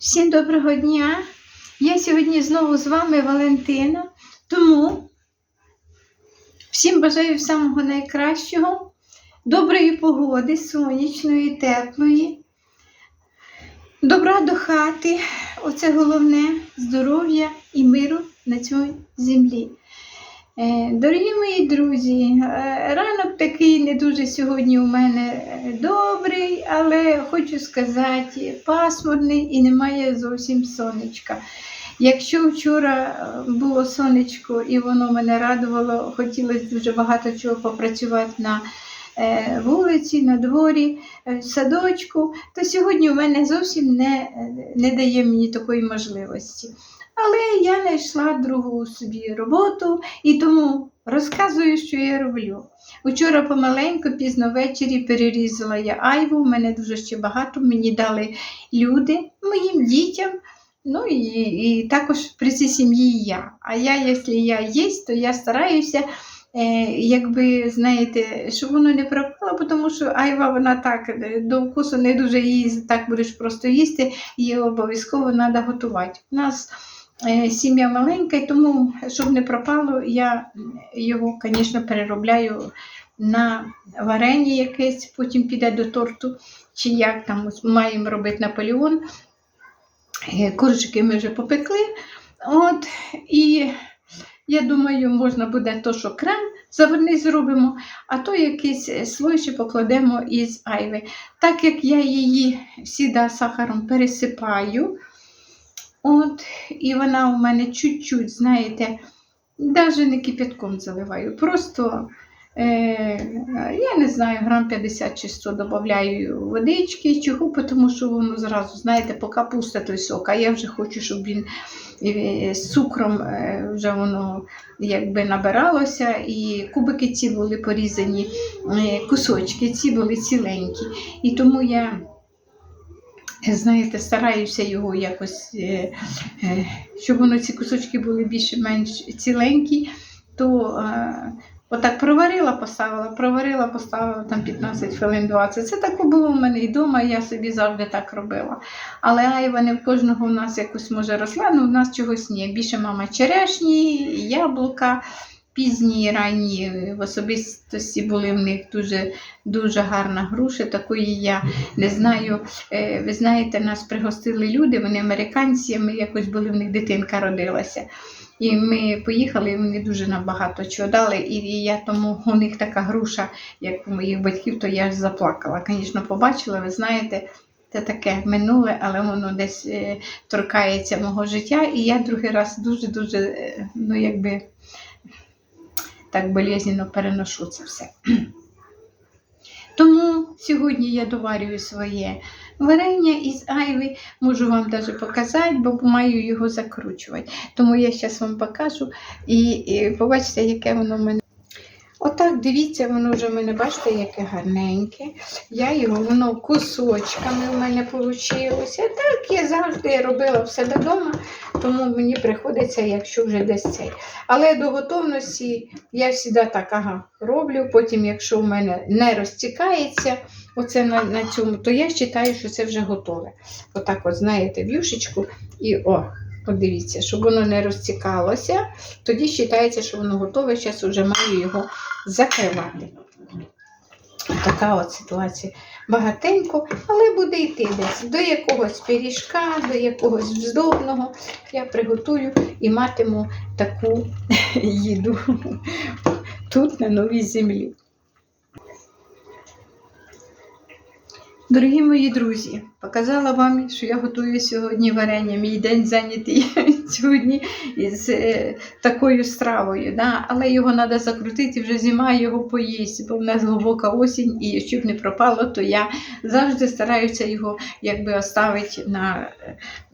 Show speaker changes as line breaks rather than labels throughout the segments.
Всім доброго дня! Я сьогодні знову з вами Валентина. Тому всім бажаю самого найкращого, доброї погоди, сонячної, теплої, добра до хати. Оце головне здоров'я і миру на цій землі. Е, Дорогі мої друзі, е, ранок такий не дуже сьогодні у мене е, добрий, але хочу сказати, пасмурний і немає зовсім сонечка. Якщо вчора було сонечко і воно мене радувало, хотілося дуже багато чого попрацювати на вулиці, на дворі, в садочку, то сьогодні у мене зовсім не, не дає мені такої можливості. Але я знайшла другу собі роботу і тому розказую, що я роблю. Учора помаленьку, пізно ввечері перерізала я айву, у мене дуже ще багато, мені дали люди, моїм дітям. Ну і, і також при цій сім'ї я. А я, якщо я є, то я стараюся, е, якби знаєте, щоб воно не пропало, тому що айва вона так е, до вкусу не дуже її так будеш просто їсти, її обов'язково треба готувати. У нас сім'я маленька, і тому, щоб не пропало, я його, звісно, переробляю на варення якесь, потім піде до торту, чи як там маємо робити Наполеон. Е, Коржики ми вже попекли. От, і я думаю, можна буде то, що крем заварний зробимо, а то якийсь е, слой ще покладемо із айви. Так як я її всіда сахаром пересипаю, от, і вона у мене чуть-чуть, знаєте, навіть не кипятком заливаю. Просто, е, я не знаю, грам 50 чи 100 додаю водички, чого, тому що воно зразу, знаєте, поки пусте той сок, а я вже хочу, щоб він е, з цукром е, вже воно якби набиралося, і кубики ці були порізані, е, кусочки ці були ціленькі. І тому я. Знаєте, стараюся його якось, е, е, щоб воно ці кусочки були більш-менш ціленькі, то е, отак проварила, поставила, проварила, поставила там 15 хвилин 20. Це так було в мене і вдома, я собі завжди так робила. Але айва не в кожного у нас якось може росла, ну в нас чогось ні. Більше мама черешні, яблука. Пізні, ранні в особистості були в них дуже дуже гарна груша. Такої я не знаю. Е, Ви знаєте, нас пригостили люди, вони американці, ми якось були в них дитинка родилася. І ми поїхали, і вони дуже нам багато чого дали. І я тому у них така груша, як у моїх батьків, то я ж заплакала. Звісно, побачила, ви знаєте. Це таке минуле, але воно десь е, торкається мого життя. І я другий раз дуже-дуже, е, ну якби так болезненно переношу це все. Тому сьогодні я доварюю своє варення із айви, можу вам навіть показати, бо маю його закручувати. Тому я зараз вам покажу і, і побачите, яке воно в мене. Отак, дивіться, воно вже в мене, бачите, яке гарненьке. Я його, воно кусочками в мене вийшло. Так я завжди робила в себе вдома, тому мені приходиться, якщо вже десь цей. Але до готовності я завжди так ага, роблю. Потім, якщо в мене не розтікається, оце на, на цьому, то я вважаю, що це вже готове. Отак, от, знаєте, в'юшечку і о. Подивіться, щоб воно не розтікалося, тоді вважається, що воно готове. Зараз вже маю його закривати. Така от ситуація. Багатенько, але буде йти десь до якогось пиріжка, до якогось вздобного. Я приготую і матиму таку їду тут, на новій землі. Дорогі мої друзі, показала вам, що я готую сьогодні варення. Мій день зайнятий сьогодні із е, такою стравою. Да? Але його треба закрутити, вже зима його поїсть, бо в нас глибока осінь, і щоб не пропало, то я завжди стараюся його якби оставити на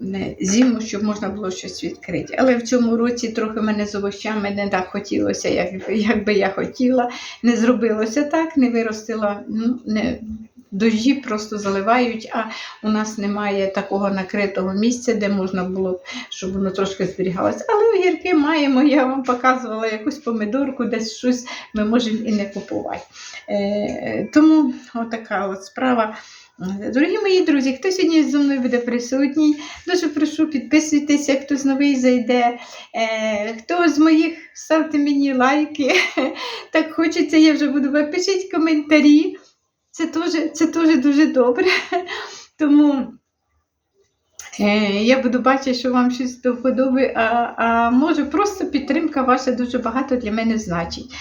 е, зиму, щоб можна було щось відкрити. Але в цьому році трохи мене з овощами не так хотілося, як, як би я хотіла. Не зробилося так, не виростила. ну, не Дожі просто заливають, а у нас немає такого накритого місця, де можна було б, щоб воно трошки зберігалося. Але огірки маємо, я вам показувала якусь помидорку, десь щось ми можемо і не купувати. Е, Тому отака от справа. Дорогі мої друзі, хто сьогодні зі мною буде присутній, дуже прошу підписуйтеся, хто з новий зайде, е, хто з моїх ставте мені лайки. Так хочеться, я вже буду. Пишіть коментарі. Це теж, це дуже добре. Тому е, я буду бачити, що вам щось до вподоби, а, а може просто підтримка ваша дуже багато для мене значить.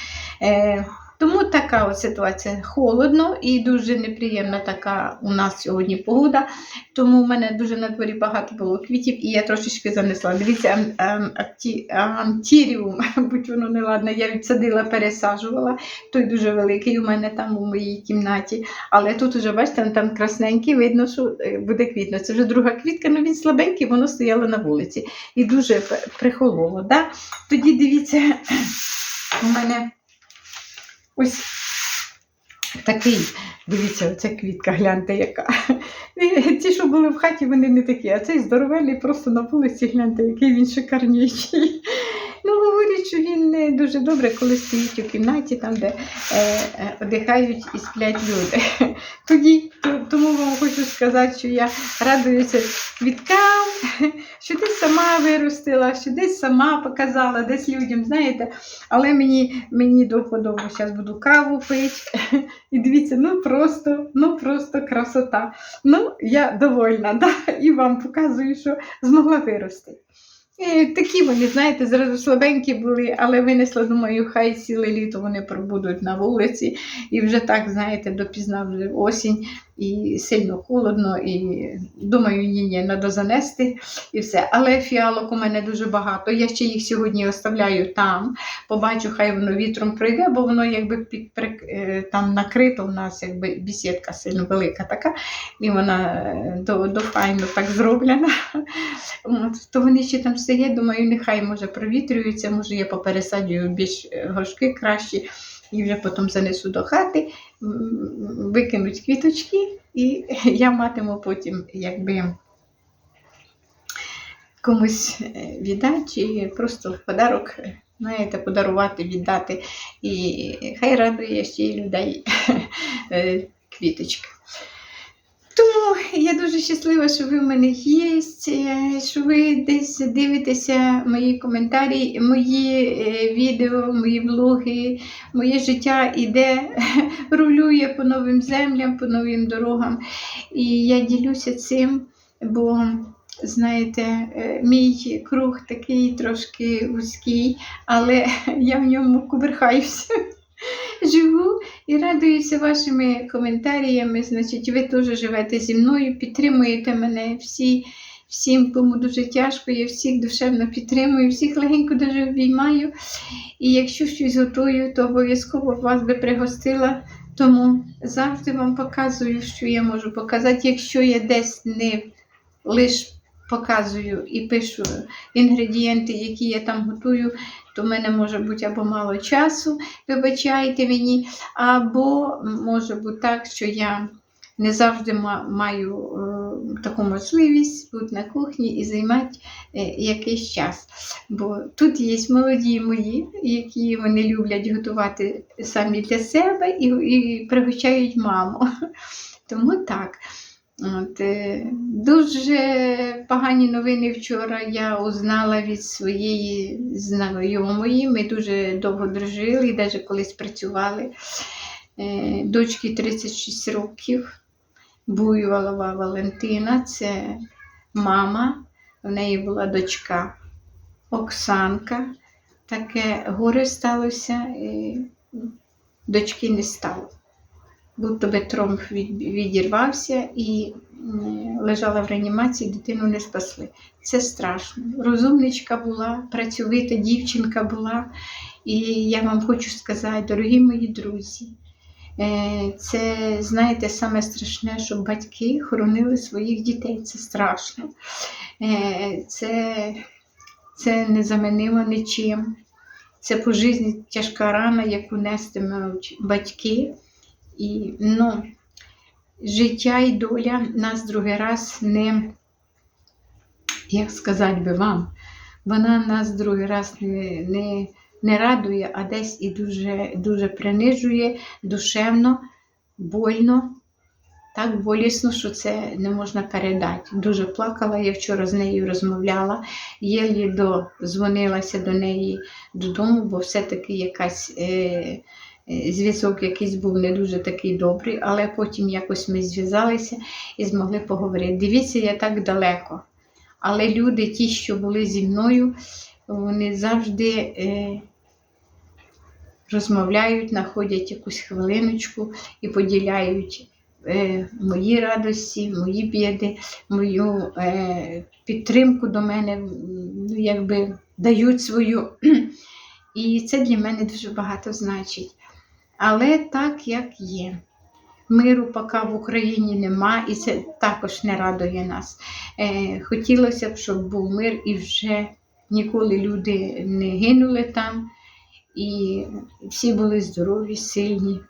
Тому така от ситуація холодно і дуже неприємна така у нас сьогодні погода. Тому в мене дуже на дворі багато було квітів, і я трошечки занесла. Дивіться, антіріум, будь воно неладне, я відсадила, пересаджувала. Той дуже великий у мене там у моїй кімнаті. Але тут уже, бачите, там красненький, видно, що е, буде квітно. Це вже друга квітка, але він слабенький, воно стояло на вулиці. І дуже прихололо. Да? Тоді дивіться, у мене ось такий. Дивіться, оця квітка, гляньте, яка. Ті, що були в хаті, вони не такі, а цей здоровельний просто на вулиці, гляньте, який він шикарніший. Що він дуже добре, коли стоїть у кімнаті, там, де е, е, одихають і сплять люди. Тоді, то- тому вам хочу сказати, що я радуюся квіткам, що десь сама виростила, що десь сама показала, десь людям, знаєте. Але мені, мені до вподоби зараз буду каву пити. І дивіться, ну просто, ну просто красота. Ну, я довольна, да? і вам показую, що змогла вирости. І такі вони, знаєте, зразу слабенькі були, але винесла, думаю, хай ціле літо вони пробудуть на вулиці. І вже так, знаєте, допізна вже осінь і сильно холодно, і думаю, ні, ні, треба занести і все. Але фіалок у мене дуже багато. Я ще їх сьогодні оставляю там. Побачу, хай воно вітром пройде, бо воно якби під, е, там накрито у нас, якби бісідка сильно велика така, і вона е, до, до файно так зроблена. От, то вони ще там стоять, думаю, нехай може провітрюються, може я попересаджую більш е, горшки кращі. І вже потім занесу до хати, викинуть квіточки, і я матиму потім якби комусь е, віддати, просто в подарок, е, знаєте, подарувати, віддати. І хай радує ще й людей е, квіточка. Тому я дуже щаслива, що ви в мене є, е, що ви десь дивитеся мої коментарі, мої е, відео, мої влоги, моє життя іде, рулює по новим землям, по новим дорогам. І я ділюся цим, бо, знаєте, е, мій круг такий трошки вузький, але я в ньому кувирхаюся. Живу і радуюся вашими коментарями. Значить, ви теж живете зі мною, підтримуєте мене всі. Всім, кому дуже тяжко, я всіх душевно підтримую, всіх легенько дуже обіймаю. І якщо щось готую, то обов'язково вас би пригостила. Тому завжди вам показую, що я можу показати. Якщо я десь не лише показую і пишу інгредієнти, які я там готую, то в мене може бути або мало часу, вибачайте мені, або може бути так, що я не завжди маю е, таку можливість бути на кухні і займати е, якийсь час. Бо тут є молоді мої, які вони люблять готувати самі для себе і, і пригощають маму. Тому так. От, е, дуже погані новини вчора я узнала від своєї знайомої. Ми дуже довго дружили і навіть колись працювали. Е, Дочці 36 років. Буйволова Валентина, це мама. В неї була дочка Оксанка. Таке горе сталося, і дочки не стало. Будто би тромб відірвався і лежала в реанімації, дитину не спасли. Це страшно. Розумничка була, працьовита дівчинка була. І я вам хочу сказати, дорогі мої друзі, е, це, знаєте, саме страшне, щоб батьки хоронили своїх дітей. Це страшно. Е, Це, це незамінимо нічим. Це по житті тяжка рана, яку нестимуть батьки. І ну, життя і доля нас другий раз не, як сказати би вам, вона нас другий раз не, не, не радує, а десь і дуже, дуже принижує душевно, больно. так болісно, що це не можна передати. Дуже плакала, я вчора з нею розмовляла, єлі дозвонилася до неї додому, бо все-таки якась е, зв'язок якийсь був не дуже такий добрий, але потім якось ми зв'язалися і змогли поговорити. Дивіться, я так далеко. Але люди, ті, що були зі мною, вони завжди е, розмовляють, знаходять якусь хвилиночку і поділяють е, мої радості, мої біди, мою е, підтримку до мене, ну, якби дають свою. І це для мене дуже багато значить. Але так, як є. Миру поки в Україні нема, і це також не радує нас. Е, хотілося б, щоб був мир і вже ніколи люди не гинули там, і всі були здорові, сильні.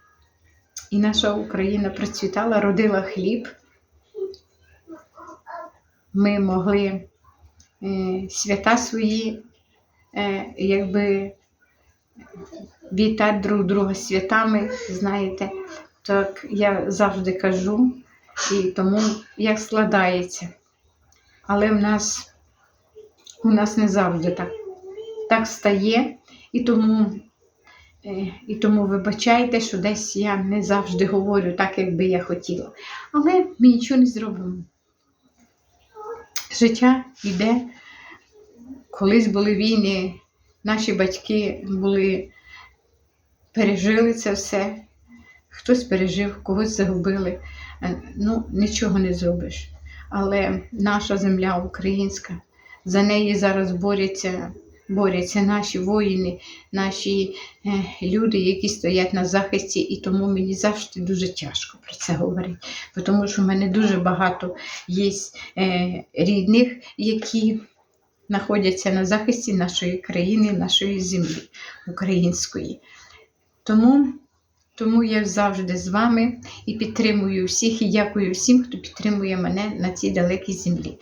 І наша Україна процвітала, родила хліб. Ми могли е, свята свої, е, якби вітати друг друга святами, знаєте, так я завжди кажу, і тому як складається. Але в нас, у нас не завжди так, так стає, і тому, е, і тому вибачайте, що десь я не завжди говорю так, як би я хотіла. Але ми нічого не зробимо. Життя йде. Колись були війни, наші батьки були, пережили це все. Хтось пережив, когось загубили. Е, Ну, нічого не зробиш. Але наша земля українська, за неї зараз борються, борються наші воїни, наші е, люди, які стоять на захисті, і тому мені завжди дуже тяжко про це говорити. Тому що в мене дуже багато є е, рідних, які знаходяться на захисті нашої країни, нашої землі української. Тому тому я завжди з вами і підтримую всіх, і дякую всім, хто підтримує мене на цій далекій землі.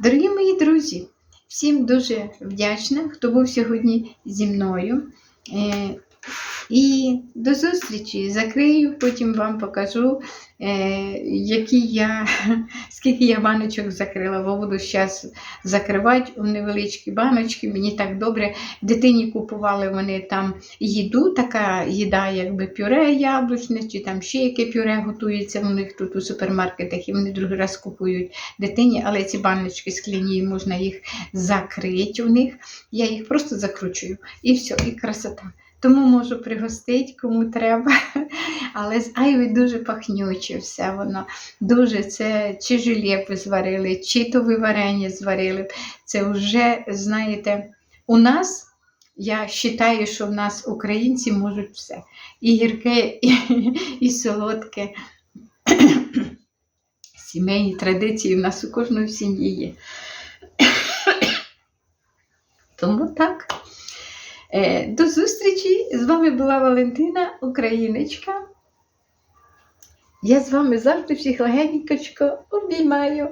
Дорогі мої друзі, всім дуже вдячна, хто був сьогодні зі мною. І до зустрічі. Закрию, потім вам покажу, е, які я, скільки я баночок закрила, бо буду зараз закривати у невеличкі баночки. Мені так добре. Дитині купували вони там їду, така їда, якби пюре яблучне, чи там ще яке пюре готується у них тут у супермаркетах, і вони другий раз купують дитині, але ці баночки скляні, можна їх закрити у них. Я їх просто закручую. І все, і красота. Тому можу пригостити, кому треба. Але з айви дуже пахнюче все воно. Дуже це чи жилепи зварили, чи то ви зварили. Це вже, знаєте, у нас, я вважаю, що в нас українці можуть все. І гірке, і, і солодке. Сімейні традиції в нас у кожної сім'ї є. Тому так. Е, До зустрічі! З вами була Валентина, Україночка. Я з вами завжди всіх легенько обіймаю.